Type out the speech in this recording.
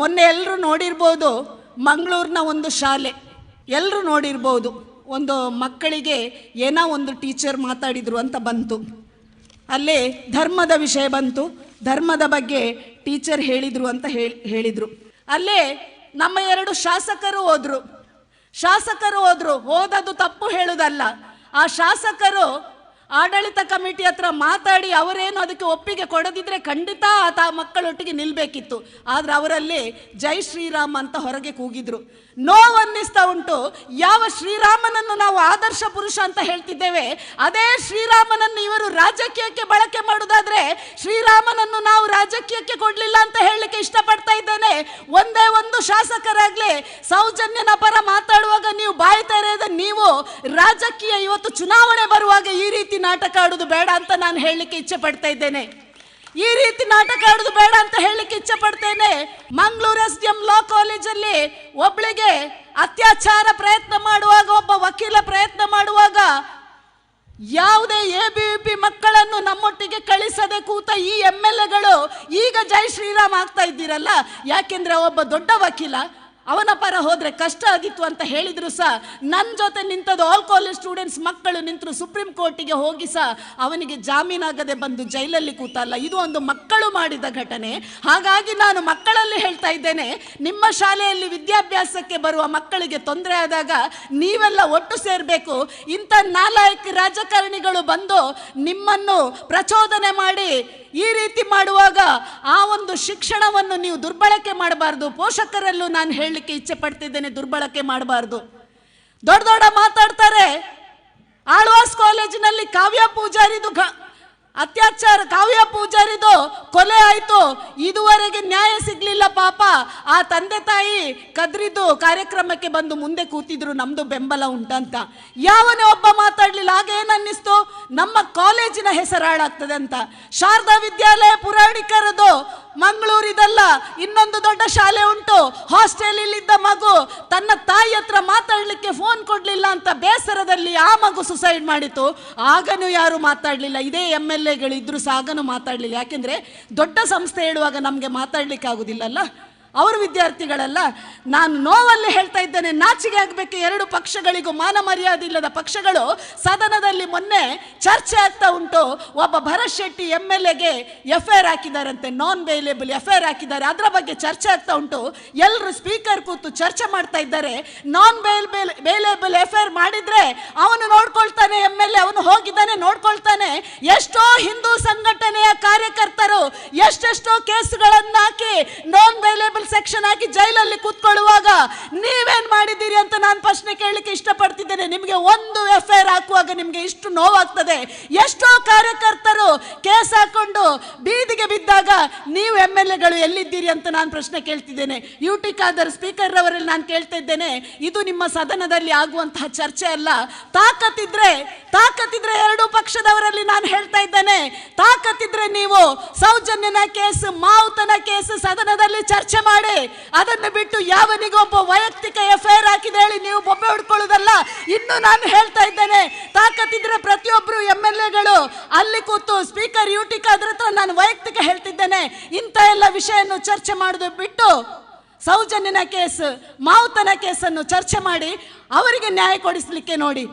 ಮೊನ್ನೆ ಎಲ್ಲರೂ ನೋಡಿರ್ಬೋದು ಮಂಗಳೂರಿನ ಒಂದು ಶಾಲೆ. ಎಲ್ಲರೂ ನೋಡಿರ್ಬೋದು ಒಂದು ಮಕ್ಕಳಿಗೆ ಏನೋ ಒಂದು ಟೀಚರ್ ಮಾತಾಡಿದ್ರು ಅಂತ ಬಂತು. ಅಲ್ಲೇ ಧರ್ಮದ ವಿಷಯ ಬಂತು. ಧರ್ಮದ ಬಗ್ಗೆ ಟೀಚರ್ ಹೇಳಿದರು ಅಂತ ಹೇಳಿ, ಹೇಳಿದ್ರು. ಅಲ್ಲೇ ನಮ್ಮ ಎರಡು ಶಾಸಕರು ಹೋದರು. ಶಾಸಕರು ಹೋದರು. ಓದೋದು ತಪ್ಪು ಹೇಳೋದಲ್ಲ. ಆ ಶಾಸಕರು ಆಡಳಿತ ಕಮಿಟಿ ಹತ್ರ ಮಾತಾಡಿ ಅವರೇನು ಅದಕ್ಕೆ ಒಪ್ಪಿಗೆ ಕೊಡದಿದ್ರೆ ಖಂಡಿತ ಆತ ಮಕ್ಕಳೊಟ್ಟಿಗೆ ನಿಲ್ಬೇಕಿತ್ತು. ಆದ್ರೆ ಅವರಲ್ಲಿ ಜೈ ಶ್ರೀರಾಮ್ ಅಂತ ಹೊರಗೆ ಕೂಗಿದ್ರು. ನೋವನ್ನಿಸ್ತಾ ಉಂಟು. ಯಾವ ಶ್ರೀರಾಮನನ್ನು ನಾವು ಆದರ್ಶ ಪುರುಷ ಅಂತ ಹೇಳ್ತಿದ್ದೇವೆ, ಅದೇ ಶ್ರೀರಾಮನನ್ನು ಇವರು ರಾಜಕೀಯಕ್ಕೆ ಬಳಕೆ ಮಾಡುವುದಾದ್ರೆ ಶ್ರೀರಾಮನನ್ನು ನಾವು ರಾಜಕೀಯಕ್ಕೆ ಕೊಡ್ಲಿಲ್ಲ ಅಂತ ಹೇಳಲಿಕ್ಕೆ ಇಷ್ಟಪಡ್ತಾ ಇದ್ದೇನೆ. ಒಂದೇ ಒಂದು ಶಾಸಕರಾಗ್ಲಿ ಸೌಜನ್ಯನ ಪರ ಮಾತಾಡುವಾಗ ನೀವು ಬಾಯ್ತಾ ಇರೋದ ನೀವು ರಾಜಕೀಯ ಇವತ್ತು ಚುನಾವಣೆ ಬರುವಾಗ ಈ ರೀತಿ ನಾಟಕ ಆಡೋದು ಬೇಡ ಅಂತ ನಾನು ಹೇಳಲಿಕ್ಕೆ ಇಚ್ಛೆ ಪಡ್ತಾ ಇದ್ದೇನೆ. ಈ ರೀತಿ ನಾಟಕ ಆಡೋದು ಬೇಡ ಅಂತ ಹೇಳಲಿಕ್ಕೆ ಇಚ್ಛೆ ಪಡ್ತೇನೆ. Mangaluru S D M law ಕಾಲೇಜಲ್ಲಿ ಒಬ್ಳಿಗೆ ಅತ್ಯಾಚಾರ ಪ್ರಯತ್ನ ಮಾಡುವಾಗ, ಒಬ್ಬ ವಕೀಲ ಪ್ರಯತ್ನ ಮಾಡುವಾಗ ಯಾವುದೇ ಎ ಬಿ ಪಿ ಮಕ್ಕಳನ್ನು ನಮ್ಮೊಟ್ಟಿಗೆ ಕಳಿಸದೆ ಕೂತ ಈ ಎಂ ಎಲ್ ಎಗಳು ಈಗ ಜೈ ಶ್ರೀರಾಮ್ ಆಗ್ತಾ ಇದ್ದೀರಲ್ಲ? ಯಾಕೆಂದ್ರೆ ಒಬ್ಬ ದೊಡ್ಡ ವಕೀಲ ಅವನ ಪರ ಹೋದರೆ ಕಷ್ಟ ಆಗಿತ್ತು ಅಂತ ಹೇಳಿದ್ರು ಸಹ ನನ್ನ ಜೊತೆ ನಿಂತದ್ದು ಆಲ್ ಕಾಲೇಜ್ ಸ್ಟೂಡೆಂಟ್ಸ್ ಮಕ್ಕಳು ನಿಂತರು ಸುಪ್ರೀಂ ಕೋರ್ಟಿಗೆ ಹೋಗಿ ಸಹ ಅವನಿಗೆ ಜಾಮೀನಾಗದೆ ಬಂದು ಜೈಲಲ್ಲಿ ಕೂತಲ್ಲ. ಇದು ಒಂದು ಮಕ್ಕಳು ಮಾಡಿದ ಘಟನೆ. ಹಾಗಾಗಿ ನಾನು ಮಕ್ಕಳಲ್ಲಿ ಹೇಳ್ತಾ ಇದ್ದೇನೆ, ನಿಮ್ಮ ಶಾಲೆಯಲ್ಲಿ ವಿದ್ಯಾಭ್ಯಾಸಕ್ಕೆ ಬರುವ ಮಕ್ಕಳಿಗೆ ತೊಂದರೆ ಆದಾಗ ನೀವೆಲ್ಲ ಒಟ್ಟು ಸೇರಬೇಕು. ಇಂಥ ನಾಲಾಯಕ ರಾಜಕಾರಣಿಗಳು ಬಂದು ನಿಮ್ಮನ್ನು ಪ್ರಚೋದನೆ ಮಾಡಿ ಈ ರೀತಿ ಮಾಡುವಾಗ ಆ ಒಂದು ಶಿಕ್ಷಣವನ್ನು ನೀವು ದುರ್ಬಳಕೆ ಮಾಡಬಾರ್ದು. ಪೋಷಕರಲ್ಲೂ ನಾನು ಹೇಳಲಿಕ್ಕೆ ಇಚ್ಛೆ ಪಡ್ತಿದ್ದೇನೆ, ದುರ್ಬಳಕೆ ಮಾಡಬಾರ್ದು. ದೊಡ್ಡ ದೊಡ್ಡ ಮಾತಾಡ್ತಾರೆ. ಆಳ್ವಾಸ್ ಕಾಲೇಜಿನಲ್ಲಿ ಕಾವ್ಯ ಪೂಜಾರಿದು ಅತ್ಯಾಚಾರ ಕಾವ್ಯ ಪೂಜಾರಿದು ಕೊಲೆ ಆಯಿತು. ಇದುವರೆಗೆ ನ್ಯಾಯ ಸಿಗ್ಲಿಲ್ಲ ಪಾಪ. ಆ ತಂದೆ ತಾಯಿ ಕದ್ರಿದ್ದು ಕಾರ್ಯಕ್ರಮಕ್ಕೆ ಬಂದು ಮುಂದೆ ಕೂತಿದ್ರು, ನಮ್ದು ಬೆಂಬಲ ಉಂಟಂತ. ಯಾವನೇ ಒಬ್ಬ ಮಾತಾಡ್ಲಿಲ್ಲ ಆಗ ಏನನ್ನಿಸ್ತು ನಮ್ಮ ಕಾಲೇಜಿನ ಹೆಸರು ಹಾಳಾಗ್ತದೆ ಅಂತ. ಶಾರದಾ ವಿದ್ಯಾಲಯ ಪುರಾಣಿಕರದು ಮಂಗಳೂರಿದಲ್ಲ ಇನ್ನೊಂದು ದೊಡ್ಡ ಶಾಲೆ ಉಂಟು. ಹಾಸ್ಟೆಲ್ ಇಲ್ಲಿದ್ದ ಮಗು, ತನ್ನ ತಾಯಿ ಹತ್ರ ಮಾತಾಡ್ಲಿಕ್ಕೆ ಫೋನ್ ಕೊಡ್ಲಿಲ್ಲ ಅಂತ ಬೇಸರದಲ್ಲಿ ಆ ಮಗು ಸುಸೈಡ್ ಮಾಡಿತು. ಆಗನೂ ಯಾರು ಮಾತಾಡ್ಲಿಲ್ಲ. ಇದೇ ಎಂ ಎಲ್ ಎಗಳಿದ್ರು ಸಹ ಆಗನೂ ಮಾತಾಡ್ಲಿಲ್ಲ. ಯಾಕೆಂದ್ರೆ ದೊಡ್ಡ ಸಂಸ್ಥೆ ಹೇಳುವಾಗ ನಮಗೆ ಮಾತಾಡ್ಲಿಕ್ಕೆ ಆಗುದಿಲ್ಲಲ್ಲ ಅವರು ವಿದ್ಯಾರ್ಥಿಗಳೆಲ್ಲ, ನಾನು ನೋವಲ್ಲಿ ಹೇಳ್ತಾ ಇದ್ದೇನೆ ನಾಚಿಗೆ ಆಗಬೇಕು, ಎರಡು ಪಕ್ಷಗಳಿಗೂ ಮಾನ ಮರ್ಯಾದೆ ಇಲ್ಲದ ಪಕ್ಷಗಳು ಸದನದಲ್ಲಿ ಮೊನ್ನೆ ಚರ್ಚೆ ಆಗ್ತಾ ಉಂಟು. ಒಬ್ಬ ಭರತ್ ಶೆಟ್ಟಿ ಎಂ ಎಲ್ ಎಗೆ F I R ಹಾಕಿದಾರಂತೆ non bailable F I R ಹಾಕಿದ್ದಾರೆ. ಅದರ ಬಗ್ಗೆ ಚರ್ಚೆ ಆಗ್ತಾ ಉಂಟು. ಎಲ್ಲರೂ ಸ್ಪೀಕರ್ ಕೂತು ಚರ್ಚೆ ಮಾಡ್ತಾ ಇದ್ದಾರೆ. Non bail bailable F I R ಮಾಡಿದ್ರೆ ಅವನು ನೋಡ್ಕೊಳ್ತಾನೆ ಎಂ ಎಲ್ ಎ ಅವನು ಹೋಗಿದ್ದಾನೆ, ನೋಡ್ಕೊಳ್ತಾನೆ. ಎಷ್ಟೋ ಹಿಂದೂ ಸಂಘಟನೆಯ ಕಾರ್ಯಕರ್ತರು ಎಷ್ಟೆಷ್ಟೋ ಕೇಸ್ಗಳನ್ನಾಕಿ ನಾನ್ ಬೇಲೇಬಲ್ ಸೆಕ್ಷನ್ ಹಾಕಿ ಜೈಲಲ್ಲಿ ಕೂತ್ಕೊಳ್ಳುವಾಗ ನೀವೇನ್ ಮಾಡಿದ್ದೀರಿ ಅಂತ ನಾನು ಪ್ರಶ್ನೆ ಕೇಳಲಿಕ್ಕೆ ಇಷ್ಟಪಡ್ತಿದ್ದೇನೆ. ನಿಮಗೆ ಒಂದು ಎಫ್ ಐ ಹಾಕುವಾಗ ನಿಮಗೆ ಇಷ್ಟು ನೋವಾಗ್ತದೆ. ಎಷ್ಟೋ ಕಾರ್ಯಕರ್ತರು ಕೇಸ್ ಹಾಕೊಂಡು ಬೀದಿಗೆ ಬಿದ್ದಾಗ ನೀವು ಎಂ ಎಲ್ ಎಗಳು ಎಲ್ಲಿದ್ದೀರಿ ಅಂತ ನಾನು ಪ್ರಶ್ನೆ ಕೇಳ್ತಿದ್ದೇನೆ. ಯು ಟಿ ಖಾದರ್ ಸ್ಪೀಕರ್ ಅವರಲ್ಲಿ ನಾನು ಕೇಳ್ತಾ ಇದ್ದೇನೆ, ಇದು ನಿಮ್ಮ ಸದನದಲ್ಲಿ ಆಗುವಂತಹ ಚರ್ಚೆ ಅಲ್ಲ. ತಾಕತ್ತಿದ್ರೆ ತಾಕತ್ತಿದ್ರೆ ಎರಡೂ ಪಕ್ಷದವರಲ್ಲಿ ನಾನು ಹೇಳ್ತಾ ಇದ್ದೇನೆ, ತಾಕತ್ತಿದ್ರೆ ನೀವು ಸೌಜನ್ಯನ ಕೇಸ್, ಮಾವುತನ ಕೇಸ್ ಸದನದಲ್ಲಿ ಚರ್ಚೆ ಮಾಡಿ, ಅದನ್ನು ಬಿಟ್ಟು ಯಾವನಿಗೊಬ್ಬ ವೈಯಕ್ತಿಕ ಎಫ್ಐಆರ್ ಹಾಕಿದೆ ಹೇಳಿ ನೀವು ಬೊಬ್ಬೆ ಹೊಡ್ಕೊಳ್ಳೋದಲ್ಲ. ಇನ್ನು ನಾನು ಹೇಳ್ತಾ ಇದ್ದೇನೆ, ತಾಕತ್ತಿದ್ರೆ ಪ್ರತಿಯೊಬ್ಬರು ಎಂ ಎಲ್ ಎಗಳು ಅಲ್ಲಿ ಕೂತು ಸ್ಪೀಕರ್ ಯೂಟಿಕ್ ಅದ್ರ ಹತ್ರ ನಾನು ವೈಯಕ್ತಿಕ ಹೇಳ್ತಿದ್ದೇನೆ, ಇಂಥ ಎಲ್ಲ ವಿಷಯನ್ನು ಚರ್ಚೆ ಮಾಡೋದು ಬಿಟ್ಟು ಸೌಜನ್ಯನ ಕೇಸ್, ಮಾವುತನ ಕೇಸನ್ನು ಚರ್ಚೆ ಮಾಡಿ, ಅವರಿಗೆ ನ್ಯಾಯ ಕೊಡಿಸ್ಲಿಕ್ಕೆ ನೋಡಿ.